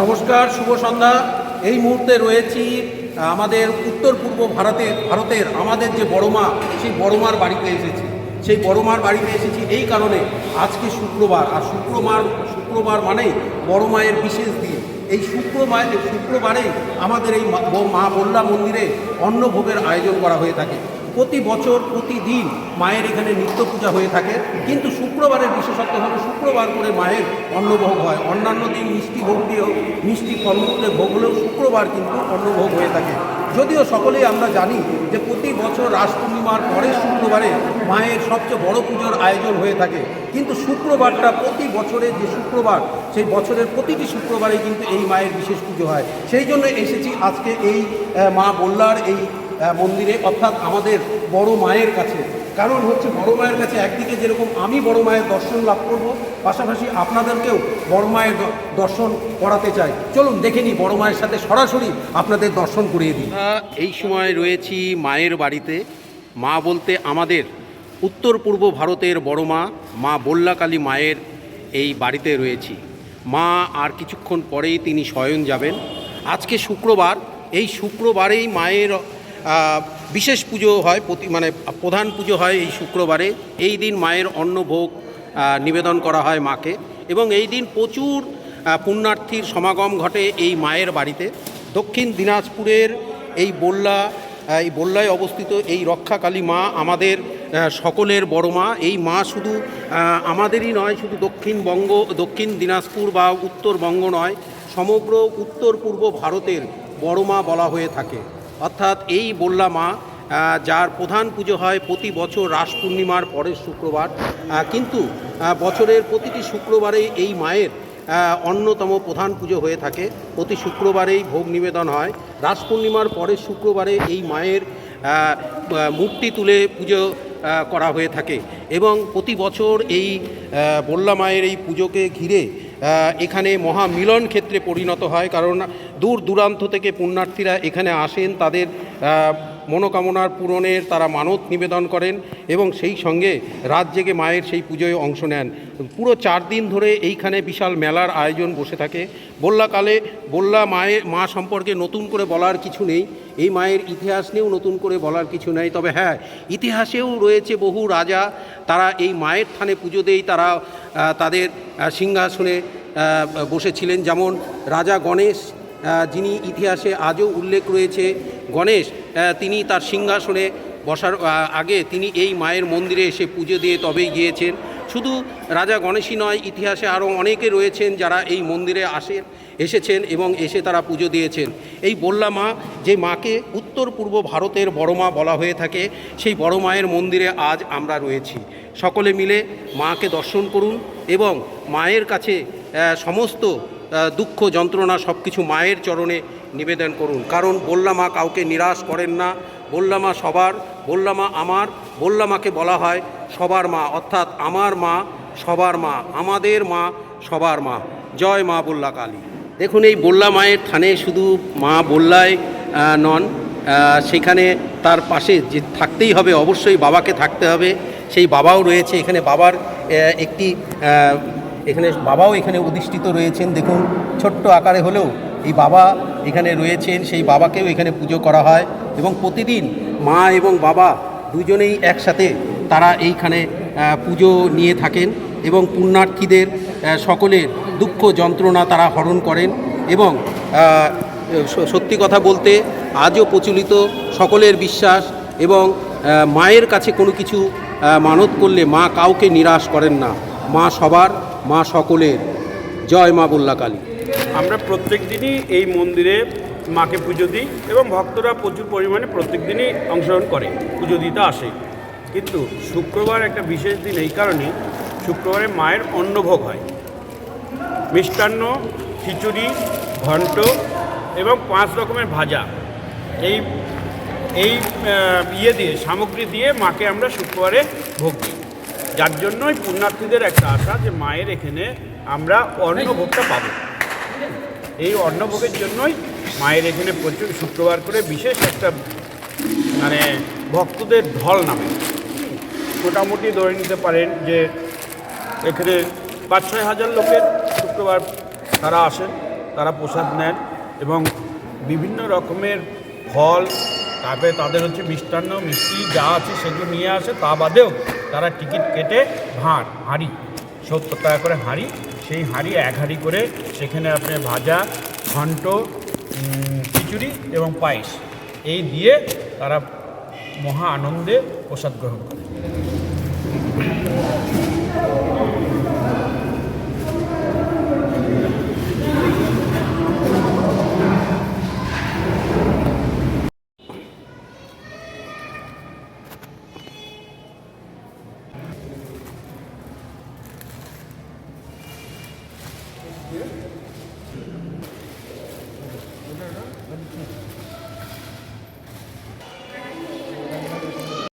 নমস্কার, শুভ সন্ধ্যা। এই মুহূর্তে রয়েছি আমাদের উত্তর পূর্ব ভারতে ভারতের আমাদের যে বড় মা সেই বড় মার বাড়িতে এসেছি। সেই বড় মার বাড়িতে এসেছি এই কারণে আজকে শুক্রবার। আর শুক্রবার শুক্রবার মানেই বড় মায়ের বিশেষ দিন। এই শুক্রবার শুক্রবারেই আমাদের এই মা বল্লা মন্দিরে অন্নভোগের আয়োজন করা হয়ে থাকে। প্রতি বছর, প্রতিদিন মায়ের এখানে নিত্য পূজা হয়ে থাকে। কিন্তু শুক্রবারের বিশেষত্ব হলো শুক্রবার করে মায়ের অন্নভোগ হয়। অন্যান্য দিন মিষ্টি ভোগ দিয়েও, মিষ্টি ফলমূলে ভোগ হলেও শুক্রবার কিন্তু অন্নভোগ হয়ে থাকে। যদিও সকলেই আমরা জানি যে প্রতি বছর রাস পূর্ণিমার পরের শুক্রবারে মায়ের সবচেয়ে বড় পুজোর আয়োজন হয়ে থাকে। কিন্তু শুক্রবারটা প্রতি বছরের যে শুক্রবার, সেই বছরের প্রতিটি শুক্রবারে কিন্তু এই মায়ের বিশেষ পুজো হয়। সেই জন্য এসেছি আজকে এই মা বল্লার এই মন্দিরে, অর্থাৎ আমাদের বড় মায়ের কাছে। কারণ হচ্ছে বড় মায়ের কাছে একদিকে যেরকম আমি বড় মায়ের দর্শন লাভ করব, পাশাপাশি আপনাদেরকেও বড় মায়ের দর্শন করাতে চাই। চলুন, দেখে নিই বড় মায়ের সাথে সরাসরি আপনাদের দর্শন করিয়ে দিই। এই সময় রয়েছি মায়ের বাড়িতে। মা বলতে আমাদের উত্তর পূর্ব ভারতের বড় মা মা বল্লাকালী মায়ের এই বাড়িতে রয়েছি। মা আর কিছুক্ষণ পরেই তিনি শয়ন যাবেন। আজকে শুক্রবার, এই শুক্রবারেই মায়ের বিশেষ পুজো হয়, প্রতি মানে প্রধান পুজো হয় এই শুক্রবারে। এই দিন মায়ের অন্নভোগ নিবেদন করা হয় মাকে। এবং এই দিন প্রচুর পুণ্যার্থীর সমাগম ঘটে এই মায়ের বাড়িতে। দক্ষিণ দিনাজপুরের এই বল্লা এই বল্লায় অবস্থিত এই রক্ষাকালী মা আমাদের সকলের বড় মা। এই মা শুধু আমাদেরই নয়, শুধু দক্ষিণবঙ্গ দক্ষিণ দিনাজপুর বা উত্তরবঙ্গ নয়, সমগ্র উত্তর পূর্ব ভারতের বড় মা বলা হয়ে থাকে। অর্থাৎ এই বল্লা মা যার প্রধান পুজো হয় প্রতি বছর রাস পূর্ণিমার পরের শুক্রবার কিন্তু বছরের প্রতিটি শুক্রবারে এই মায়ের অন্যতম প্রধান পুজো হয়ে থাকে। প্রতি শুক্রবারেই ভোগ নিবেদন হয়। রাস পূর্ণিমার পরের শুক্রবারে এই মায়ের মূর্তি তুলে পুজো করা হয়ে থাকে। এবং প্রতি বছর এই বল্লা মায়ের এই পুজোকে ঘিরে এখানে মহা মিলন ক্ষেত্রে পরিণত হয় কারণ দূর দূরান্ত থেকে পুণ্যার্থীরা এখানে আসেন তাদের মনোকামনার পূরণের তারা মানত নিবেদন করেন এবং সেই সঙ্গে রাত জেগে মায়ের সেই পুজোয় অংশ নেন। পুরো চার দিন ধরে এইখানে বিশাল মেলার আয়োজন বসে থাকে। বল্লাকালে বল্লা মায়ের, মা সম্পর্কে নতুন করে বলার কিছু নেই। এই মায়ের ইতিহাস নিয়েও নতুন করে বলার কিছু নেই। তবে হ্যাঁ ইতিহাসেও রয়েছে বহু রাজা। তারা এই মায়ের থানে পুজো দেই তারা তাদের সিংহাসনে বসেছিলেন। যেমন রাজা গণেশ যিনি ইতিহাসে আজও উল্লেখ রয়েছে, গণেশ তিনি তার সিংহাসনে বসার আগে তিনি এই মায়ের মন্দিরে এসে পুজো দিয়ে তবেই গিয়েছেন। শুধু রাজা গণেশই নয়, ইতিহাসে আরও অনেকে রয়েছেন যারা এই মন্দিরে আসেন এসেছেন এবং এসে তারা পুজো দিয়েছেন। এই বল্লা মা, যে মাকে উত্তর পূর্ব ভারতের বড় মা বলা হয়ে থাকে, সেই বড় মায়ের মন্দিরে আজ আমরা রয়েছি। সকলে মিলে মাকে দর্শন করুন এবং মায়ের কাছে সমস্ত দুঃখ যন্ত্রণা সব কিছু মায়ের চরণে নিবেদন করুন। কারণ বল্লা মা কাউকে নিরাশ করেন না। বল্লা মা সবার, বল্লা মা আমার, বল্লা মাকে বলা হয় সবার মা। অর্থাৎ আমার মা সবার মা, আমাদের মা সবার মা। জয় মা বল্লা কালী। দেখুন, এই বল্লা মায়ের থানে শুধু মা বল্লায় নন। সেখানে তার পাশে যে থাকতেই হবে, অবশ্যই বাবাকে থাকতে হবে। সেই বাবাও রয়েছে। এখানে বাবার একটি এখানে বাবাও এখানে অধিষ্ঠিত রয়েছেন। দেখুন, ছোট্ট আকারে হলেও এই বাবা এখানে রয়েছেন, সেই বাবাকেও এখানে পুজো করা হয় এবং প্রতিদিন মা এবং বাবা দুজনেই একসাথে তারা এইখানে পুজো নিয়ে থাকেন এবং পুণ্যার্থীদের সকলের দুঃখ যন্ত্রণা তারা হরণ করেন এবং সত্যি কথা বলতে আজও প্রচলিত সকলের বিশ্বাস এবং মায়ের কাছে কোনো কিছু মানত করলে মা কাউকে নিরাশ করেন না। মা সবার মা সকলের। জয় মা বল্লা কালী। আমরা প্রত্যেক দিনই এই মন্দিরে মাকে পুজো দিই এবং ভক্তরা প্রচুর পরিমাণে প্রত্যেক দিনই অংশগ্রহণ করে, পুজো দিতে আসে। কিন্তু শুক্রবার একটা বিশেষ দিন এই কারণে শুক্রবারে মায়ের অন্নভোগ হয়। মিষ্টান্ন, খিচুড়ি, ঘন্ট এবং পাঁচ রকমের ভাজা। এই এই ইয়ে দিয়ে, সামগ্রী দিয়ে মাকে আমরা শুক্রবারে ভোগ দিই। যার জন্যই পুণ্যার্থীদের একটা আশা যে মায়ের এখানে আমরা অন্নভোগটা পাবো। এই অন্নভোগের জন্যই মায়ের এখানে প্রচুর শুক্রবার করে বিশেষ একটা মানে ভক্তদের ঢল নামে। মোটামুটি ধরে নিতে পারেন যে এখানে পাঁচ ছয় হাজার লোকের শুক্রবার তারা আসেন, তারা প্রসাদ নেন এবং বিভিন্ন রকমের ফল, তারপরে তাদের হচ্ছে মিষ্টান্ন, মিষ্টি যা আছে সেগুলো নিয়ে আসে, তা বাদেও তারা টিকিট কেটে ভাঁড়, হাঁড়ি, সত্তর টাকা করে হাঁড়ি, সেই হাঁড়ি এক হাঁড়ি করে সেখানে আপনি ভাজা, ঘন্ট খিচুড়ি এবং পায়েস, এই দিয়ে তারা মহা আনন্দে প্রসাদ গ্রহণ করে। Yeah.